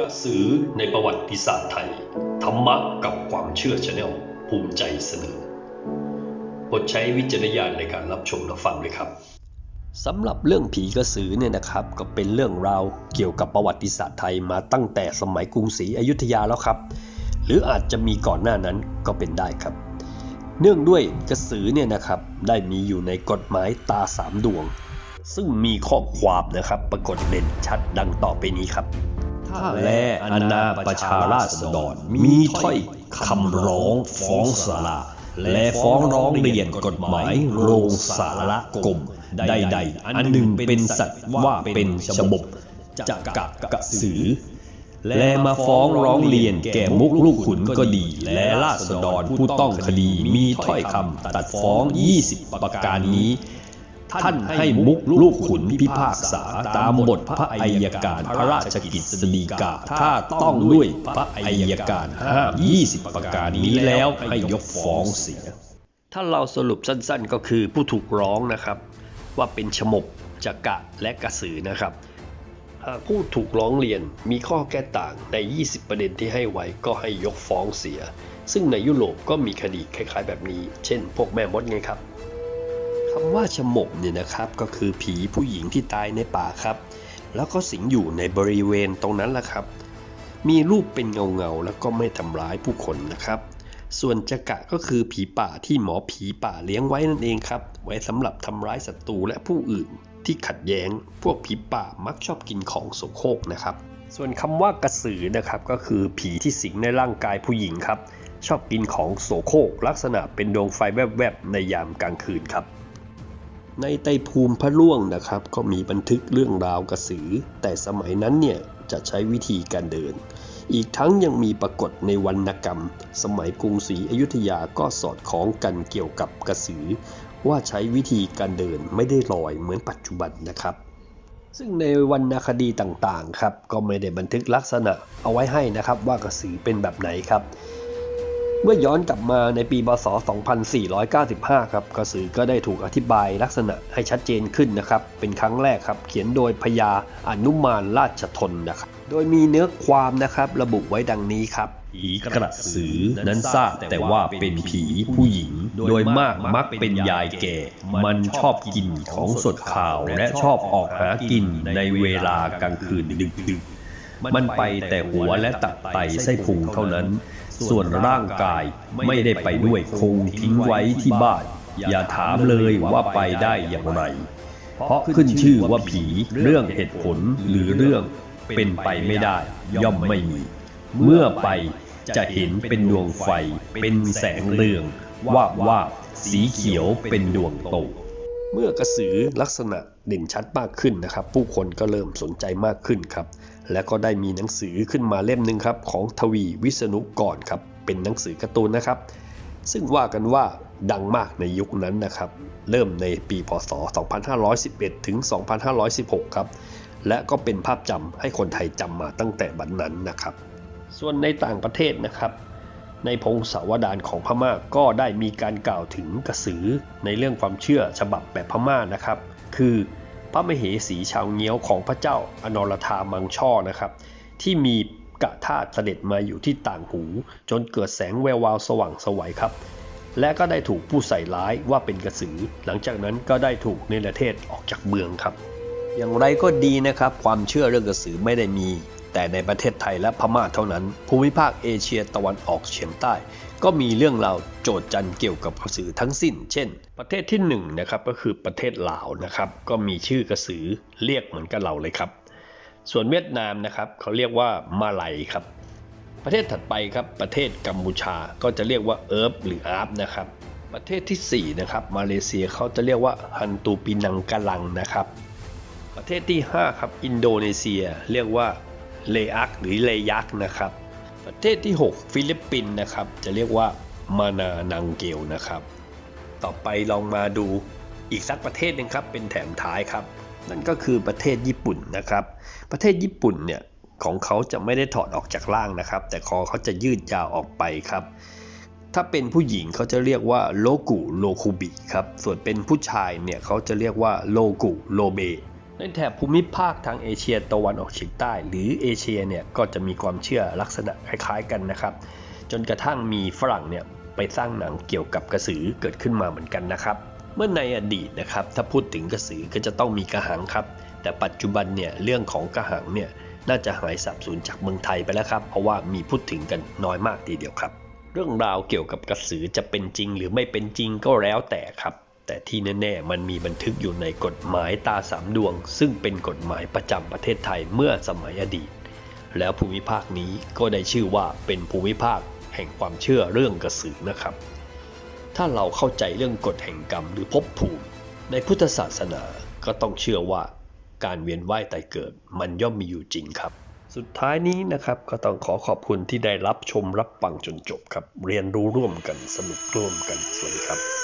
กระสือในประวัติศาสตร์ไทย ธรรมะกับความเชื่อชาแนลภูมิใจเสนอโปรดใช้วิจารณญาณในการรับชมและฟังเลยครับสำหรับเรื่องผีกระสือเนี่ยนะครับก็เป็นเรื่องราวเกี่ยวกับประวัติศาสตร์ไทยมาตั้งแต่สมัยกรุงศรีอยุธยาแล้วครับ หรืออาจจะมีก่อนหน้านั้นก็เป็นได้ครับ เนื่องด้วยกระสือเนี่ยนะครับได้มีอยู่ในกฎหมายตาสามดวง ซึ่งมีข้อความนะครับปรากฏเด่นชัดดังต่อไปนี้ครับ แลอนาประชาราษฎรมีถ้อยคำร้องฟ้องศาลาและฟ้องร้องเรียนกฎหมายโรงสารกรมใดๆ อันหนึ่งเป็นสัตว์ว่าเป็นฉบกจะกะกะสือ และมาฟ้องร้องเรียนแก่มุกลูกขุนก็ดี และราษฎรผู้ต้องคดีมีถ้อยคำตัดฟ้อง 20 ประการนี้ ท่านให้มุกลูกขุนพิพากษาตามบทพระอัยการพระราชกิจสฎีกาถ้าต้องด้วยพระอัยการห้าม20ประการนี้แล้วให้ยกฟ้องเสีย ถ้าเราสรุปสั้นๆก็คือผู้ถูกร้องนะครับ ว่าเป็นฉมบจักะและกระสือนะครับหากผู้ถูกร้องเรียนมีข้อแก้ต่างใน 20 ประเด็นที่ให้ไว้ก็ให้ยกฟ้องเสีย ซึ่งในยุโรปก็มีคดีคล้ายๆแบบนี้ เช่น พวกแม่มดไงครับ คำว่าฉมกเนี่ยนะครับก็คือผีผู้หญิงที่ตายในป่าครับ แล้วก็สิงอยู่ในบริเวณตรงนั้นแหละครับ มีรูปเป็นเงาเงาๆแล้วก็ไม่ทำร้ายผู้คนนะครับ ส่วนจักะก็คือผีป่าที่หมอผีป่าเลี้ยงไว้นั่นเองครับ ไว้สำหรับทำร้ายศัตรูและผู้อื่นที่ขัดแย้ง พวกผีป่ามักชอบกินของโสโครกนะครับ ส่วนคำว่ากระสือนะครับก็คือผีที่สิงในร่างกายผู้หญิงครับ ชอบกินของโสโครกลักษณะเป็นดวงไฟแวบๆในยามกลางคืนครับ ในไตภูมิพระล่วงนะครับ ก็มีบันทึกเรื่องราวกระสือ แต่สมัยนั้นเนี่ยจะใช้วิธีการเดิน อีกทั้งยังมีปรากฏในวรรณกรรม สมัยกรุงศรีอยุธยาก็สอดคล้องกันเกี่ยวกับกระสือ ว่าใช้วิธีการเดินไม่ได้ลอยเหมือนปัจจุบันนะครับ ซึ่งในวรรณคดีต่างๆครับก็ไม่ได้บันทึกลักษณะเอาไว้ให้นะครับว่ากระสือเป็นแบบไหนครับ เมื่อย้อนกลับมาในปีพศ 2495 ครับกระสือก็ได้ถูกอธิบายลักษณะให้ชัดเจนขึ้นนะครับ เป็นครั้งแรกครับ เขียนโดยพญาอนุมานราชทนนะครับ โดยมีเนื้อความนะครับระบุไว้ดังนี้ครับผีกระสือนั้นทราบแต่ว่าเป็นผีผู้หญิง โดยมากมักเป็นยายแก่ มันชอบกินของสดข่าวและชอบออกหากินในเวลากลางคืนดึกๆมันไปแต่หัวและตับไตไส้พุงเท่านั้น ส่วนร่างกายไม่ได้ไปด้วยคงทิ้งไว้ที่บ้าน อย่าถามเลยว่าไปได้อย่างไร เพราะขึ้นชื่อว่าผีเรื่องเหตุผลหรือเรื่องเป็นไปไม่ได้ ย่อมไม่มี เมื่อไปจะเห็นเป็นดวงไฟ เป็นแสงเรืองวาบวาบสีเขียวเป็นดวงโตเมื่อกระสือลักษณะเด่นชัดมากขึ้นนะครับ ผู้คนก็เริ่มสนใจมากขึ้นครับ และก็ได้มีหนังสือขึ้นมาเล่มหนึ่งครับของทวีวิษณุกรครับเป็นหนังสือการ์ตูนนะครับ ซึ่งว่ากันว่าดังมากในยุคนั้นนะครับ เริ่มในปีพศ 2511 ถึง 2516 ครับ และก็เป็นภาพจำให้คนไทยจำมาตั้งแต่บัดนนั้นนะครับ ส่วนในต่างประเทศนะครับ ในพงศาวดารของพม่าก็ได้มีการกล่าวถึงกระสือในเรื่องความเชื่อฉบับแบบพม่านะครับ คือ พระมเหสีชาวเงี้ยวของพระเจ้าอนรธามังช่อนะครับ ที่มีกะธาตุเสด็จมาอยู่ที่ต่างหู จนเกิดแสงแวววาวสว่างสวัยครับ และก็ได้ถูกผู้ใส่ร้ายว่าเป็นกระสือ หลังจากนั้นก็ได้ถูกเนรเทศออกจากเมืองครับ อย่างไรก็ดีนะครับ ความเชื่อเรื่องกระสือไม่ได้มี แต่ในประเทศไทยและพม่าเท่านั้น ภูมิภาคเอเชียตะวันออกเฉียงใต้ ก็มีเรื่องราวโจทย์จันเกี่ยวกับกระสือทั้งสิ้น เช่น ประเทศที่1นงนะครับก็คือประเทศลาวนะครับ ก็มีชื่อกระสือเรียกเหมือนกับเราเลยครับ ส่วนเวียดนามนะครับเขาเรียกว่ามาไลยครับ ประเทศถัดไปครับประเทศกัมพูชาก็จะเรียกว่าเอิร์บหรืออาร์ฟนะครับ ประเทศทีสี่4นะครับมาเลเซียเขาจะเรียกว่าฮันตูปีนังกะลังนะครับ ประเทศที่5ครับอินโดนีเซียเรียกว่า เลอักหรือเลยักนะครับ ประเทศที่ 6 ฟิลิปปินส์นะครับ จะเรียกว่ามานานังเกลนะครับ ต่อไปลองมาดูอีกสักประเทศหนึ่งครับเป็นแถมท้ายครับ นั่นก็คือประเทศญี่ปุ่นนะครับ ประเทศญี่ปุ่นเนี่ยของเขาจะไม่ได้ถอดออกจากร่างนะครับ แต่คอเขาจะยืดยาวออกไปครับ ถ้าเป็นผู้หญิงเขาจะเรียกว่าโลกุโลคุบิครับส่วนเป็นผู้ชายเนี่ยเขาจะเรียกว่าโลกุโลเบ ในแถบภูมิภาคทางเอเชียตะวันออกเฉียงใต้ หรือเอเชียเนี่ยก็จะมีความเชื่อลักษณะคล้ายๆกันนะครับ จนกระทั่งมีฝรั่งเนี่ยไปสร้างหนังเกี่ยวกับกระสือเกิดขึ้นมาเหมือนกันนะครับ เมื่อในอดีตนะครับถ้าพูดถึงกระสือก็จะต้องมีกระหังครับ แต่ปัจจุบันเนี่ยเรื่องของกระหังเนี่ยน่าจะหายสับสูญจากเมืองไทยไปแล้วครับเพราะว่ามีพูดถึงกันน้อยมากทีเดียวครับ เรื่องราวเกี่ยวกับกระสือจะเป็นจริงหรือไม่เป็นจริงก็แล้วแต่ครับ แต่ที่แน่ๆ มันมีบันทึกอยู่ในกฎหมายตาสามดวง ซึ่งเป็นกฎหมายประจำประเทศไทยเมื่อสมัยอดีต แล้วภูมิภาคนี้ก็ได้ชื่อว่าเป็นภูมิภาคแห่งความเชื่อเรื่องกระสือนะครับ ถ้าเราเข้าใจเรื่องกฎแห่งกรรมหรือภพภูมิ ในพุทธศาสนาก็ต้องเชื่อว่าการเวียนว่ายตายเกิดมันย่อมมีอยู่จริงครับ สุดท้ายนี้นะครับก็ต้องขอขอบคุณที่ได้รับชมรับฟังจนจบครับ เรียนรู้ร่วมกันสนุกร่วมกันสวัสดีครับ